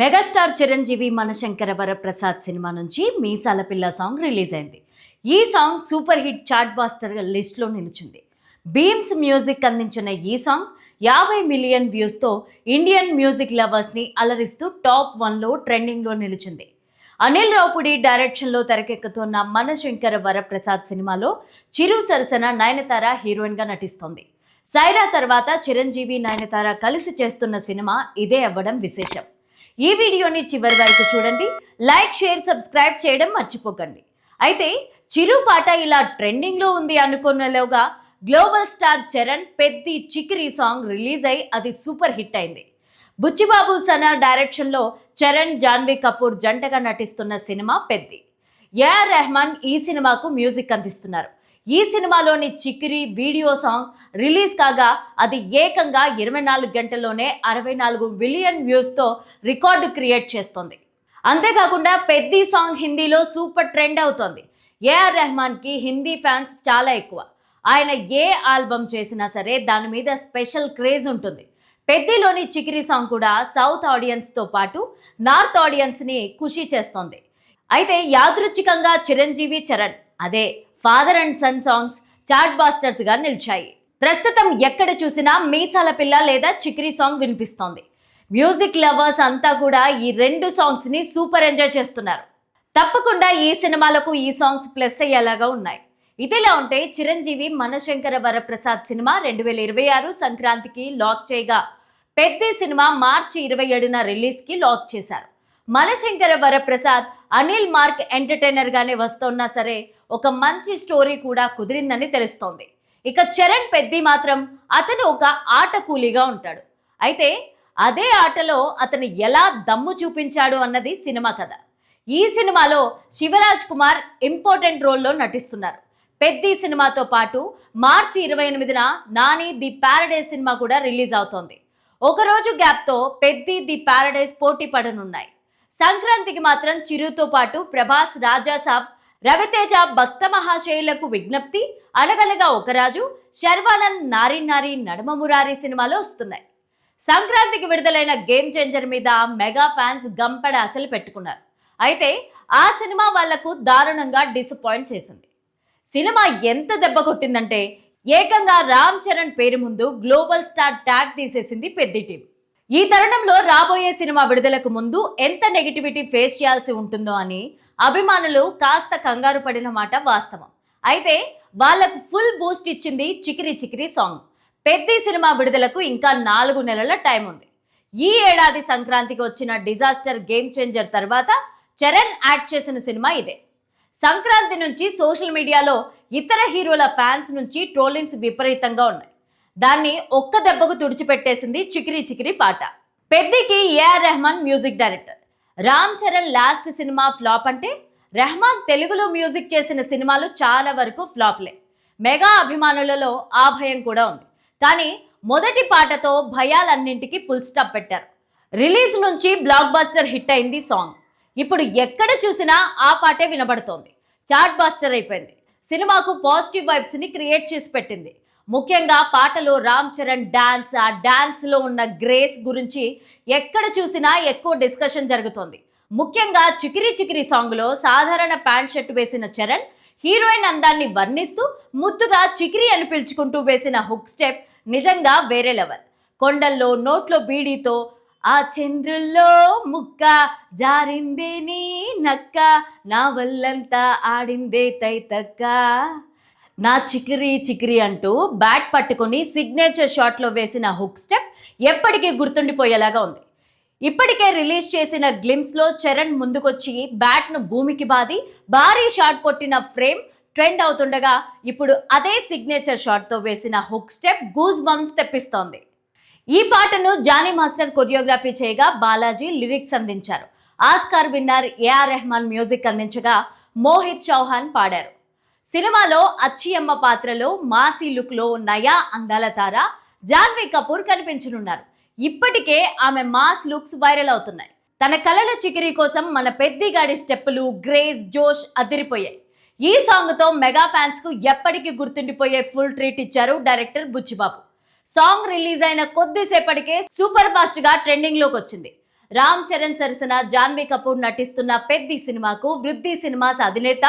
Megastar Chiranjeevi Manashankara Varaprasad cinema నుంచి Meesala Pilla song release అయింది. ఈ song super hit chart buster లిస్ట్లో నిలిచింది. బీమ్స్ మ్యూజిక్ అందించిన ఈ సాంగ్ యాభై మిలియన్ వ్యూస్తో ఇండియన్ మ్యూజిక్ లవర్స్ని అలరిస్తూ టాప్ వన్లో ట్రెండింగ్లో నిలిచింది. అనిల్ రావుపుడి డైరెక్షన్లో తెరకెక్కుతున్న మనశంకర వరప్రసాద్ సినిమాలో చిరు సరసన నయనతార హీరోయిన్గా నటిస్తోంది. సైరా తర్వాత చిరంజీవి నయనతార కలిసి చేస్తున్న సినిమా ఇదే అవ్వడం విశేషం. ఈ వీడియోని చివరి వరకు చూడండి. లైక్ షేర్ సబ్స్క్రైబ్ చేయడం మర్చిపోకండి. అయితే చిరు పాట ఇలా ట్రెండింగ్లో ఉంది అనుకున్నలోగా global star Charan Peddi Chikiri song release అయి అది సూపర్ హిట్ అయింది. బుచ్చిబాబు సనా డైరెక్షన్లో చరణ్ జాన్వీ కపూర్ జంటగా నటిస్తున్న సినిమా పెద్ది. ఏఆర్ రెహమాన్ ఈ సినిమాకు మ్యూజిక్ అందిస్తున్నారు. ఈ సినిమాలోని చికిరి వీడియో సాంగ్ రిలీజ్ కాగా అది ఏకంగా ఇరవై నాలుగు గంటల్లోనే అరవై నాలుగు మిలియన్ వ్యూస్తో రికార్డు క్రియేట్ చేస్తోంది. అంతేకాకుండా పెద్ది సాంగ్ హిందీలో సూపర్ ట్రెండ్ అవుతోంది. ఏఆర్ రెహమాన్కి హిందీ ఫ్యాన్స్ చాలా ఎక్కువ. ఆయన ఏ ఆల్బమ్ చేసినా సరే దాని మీద స్పెషల్ క్రేజ్ ఉంటుంది. పెద్దిలోని చికిరి సాంగ్ కూడా సౌత్ ఆడియన్స్తో పాటు నార్త్ ఆడియన్స్ని ఖుషి చేస్తోంది. అయితే యాదృచ్ఛికంగా చిరంజీవి చరణ్ అదే father and son songs chart బాస్టర్స్గా నిలిచాయి. ప్రస్తుతం ఎక్కడ చూసినా మీసాల పిల్ల లేదా చికిరి సాంగ్ వినిపిస్తోంది. మ్యూజిక్ లవర్స్ అంతా కూడా ఈ రెండు సాంగ్స్ని సూపర్ ఎంజాయ్ చేస్తున్నారు. తప్పకుండా ఈ సినిమాలకు ఈ సాంగ్స్ ప్లస్ అయ్యేలాగా ఉన్నాయి. ఇదిలా ఉంటే చిరంజీవి మనశంకర వరప్రసాద్ సినిమా రెండు వేల ఇరవై ఆరు సంక్రాంతికి లాక్ చేయగా పెద్ద సినిమా మార్చి ఇరవై ఏడున రిలీజ్కి లాక్ చేశారు. మలశంకర వరప్రసాద్ అనిల్ మార్క్ ఎంటర్టైనర్గానే వస్తున్నా సరే ఒక మంచి స్టోరీ కూడా కుదిరిందని తెలుస్తోంది. ఇక చరణ్ పెద్ది మాత్రం అతను ఒక ఆట కూలీగా ఉంటాడు. అయితే అదే ఆటలో అతను ఎలా దమ్ము చూపించాడు అన్నది సినిమా కథ. ఈ సినిమాలో శివరాజ్ కుమార్ ఇంపార్టెంట్ రోల్లో నటిస్తున్నారు. పెద్ది సినిమాతో పాటు మార్చి ఇరవై ఎనిమిదిన నాని ది ప్యారడైజ్ సినిమా కూడా రిలీజ్ అవుతోంది. ఒకరోజు గ్యాప్తో పెద్ది ది ప్యారడైజ్ పోటీ పడనున్నాయి. సంక్రాంతికి మాత్రం చిరుతో పాటు ప్రభాస్ రాజాసాబ్ రవితేజ భక్త మహాశయులకు విజ్ఞప్తి. అనగనగా ఒకరాజు శర్వానంద్ నారి నారి నడమ మురారి సినిమాలో వస్తున్నాయి. సంక్రాంతికి విడుదలైన గేమ్ చేంజర్ మీద మెగా ఫ్యాన్స్ గంపడ అసలు పెట్టుకున్నారు. అయితే ఆ సినిమా వాళ్ళకు దారుణంగా డిసప్పాయింట్ చేసింది. సినిమా ఎంత దెబ్బ కొట్టిందంటే ఏకంగా రామ్ చరణ్ పేరు ముందు గ్లోబల్ స్టార్ ట్యాగ్ తీసేసింది పెద్ద టీం. ఈ తరుణంలో రాబోయే సినిమా విడుదలకు ముందు ఎంత నెగిటివిటీ ఫేస్ చేయాల్సి ఉంటుందో అని అభిమానులు కాస్త కంగారు పడిన మాట వాస్తవం. అయితే వాళ్ళకు ఫుల్ బూస్ట్ ఇచ్చింది చికిరి చికిరి సాంగ్. పెద్ద సినిమా విడుదలకు ఇంకా నాలుగు నెలల టైం ఉంది. ఈ ఏడాది సంక్రాంతికి వచ్చిన డిజాస్టర్ గేమ్ చేంజర్ తర్వాత చరణ్ యాడ్ చేసిన సినిమా ఇదే. సంక్రాంతి నుంచి సోషల్ మీడియాలో ఇతర హీరోల ఫ్యాన్స్ నుంచి ట్రోలింగ్స్ విపరీతంగా ఉన్నాయి. దాన్ని ఒక్క దెబ్బకు తుడిచిపెట్టేసింది చికిరి చికిరి పాట. పెద్దికి AR Rahman music director. Ram Charan last cinema flop అంటే రెహమాన్ తెలుగులో మ్యూజిక్ చేసిన సినిమాలు చాలా వరకు ఫ్లాప్లే. మెగా అభిమానులలో ఆ భయం కూడా ఉంది. కానీ మొదటి పాటతో భయాలన్నింటికి ఫుల్ స్టాప్ పెట్టారు. రిలీజ్ నుంచి బ్లాక్ బాస్టర్ హిట్ అయింది సాంగ్. ఇప్పుడు ఎక్కడ చూసినా ఆ పాటే వినబడుతోంది. చాట్ బాస్టర్ అయిపోయింది. సినిమాకు పాజిటివ్ వైబ్స్ని క్రియేట్ చేసి పెట్టింది. ముఖ్యంగా పాటలో రామ్ చరణ్ డాన్స్ ఆ డాన్స్లో ఉన్న గ్రేస్ గురించి ఎక్కడ చూసినా ఎక్కువ డిస్కషన్ జరుగుతోంది. ముఖ్యంగా చికిరి చికిరి సాంగ్లో సాధారణ ప్యాంట్ షర్ట్ వేసిన చరణ్ హీరోయిన్ అందాన్ని వర్ణిస్తూ ముద్దుగా చికిరి అని పిలుచుకుంటూ వేసిన హుక్ స్టెప్ నిజంగా వేరే లెవెల్. కొండల్లో నోట్లో బీడీతో ఆ చంద్రుల్లో ముక్క జారింది నీ నక్క నా వల్లంతా ఆడిందే తైతక్క. నా చికిరి చికిరి అంటూ బ్యాట్ పట్టుకుని సిగ్నేచర్ షాట్లో వేసిన హుక్ స్టెప్ ఎప్పటికీ గుర్తుండిపోయేలాగా ఉంది. ఇప్పటికే రిలీజ్ చేసిన గ్లిమ్స్లో చరణ్ ముందుకొచ్చి బ్యాట్ను భూమికి బాది భారీ షాట్ కొట్టిన ఫ్రేమ్ ట్రెండ్ అవుతుండగా ఇప్పుడు అదే సిగ్నేచర్ షాట్తో వేసిన హుక్ స్టెప్ గూజ్ బంప్స్ తెప్పిస్తోంది. ఈ పాటను జానీ మాస్టర్ కొరియోగ్రఫీ చేయగా బాలాజీ లిరిక్స్ అందించారు. Oscar winner AR Rahman music అందించగా మోహిత్ చౌహాన్ పాడారు. సినిమాలో అచ్చియమ్మ పాత్రలో మాసీ లుక్లో నయా అందాల తార జాన్వీ కపూర్ కనిపించనున్నారు. ఇప్పటికే ఆమె మాస్ లుక్స్ వైరల్ అవుతున్నాయి. తన కలల చికిరి కోసం మన పెద్దిగాడి స్టెప్పులు గ్రేస్ జోష్ అదిరిపోయాయి. ఈ సాంగ్తో మెగా ఫ్యాన్స్కు ఎప్పటికీ గుర్తుండిపోయే ఫుల్ ట్రీట్ ఇచ్చారు డైరెక్టర్ బుచ్చిబాబు. సాంగ్ రిలీజ్ అయిన కొద్దిసేపటికే సూపర్ ఫాస్ట్గా ట్రెండింగ్లోకి వచ్చింది. రామ్ చరణ్ సరసన జాన్వీ కపూర్ నటిస్తున్న పెద్ది సినిమాకు వృద్ధి సినిమాస్ అధినేత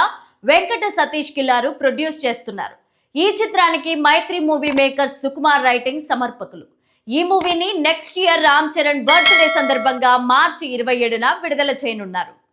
వెంకట సతీష్ కిల్లారు ప్రొడ్యూస్ చేస్తున్నారు. ఈ చిత్రానికి Mythri movie makers Sukumar writing సమర్పకులు. ఈ మూవీని next year Ram Charan birthday సందర్భంగా మార్చి ఇరవై ఏడున విడుదల చేయనున్నారు.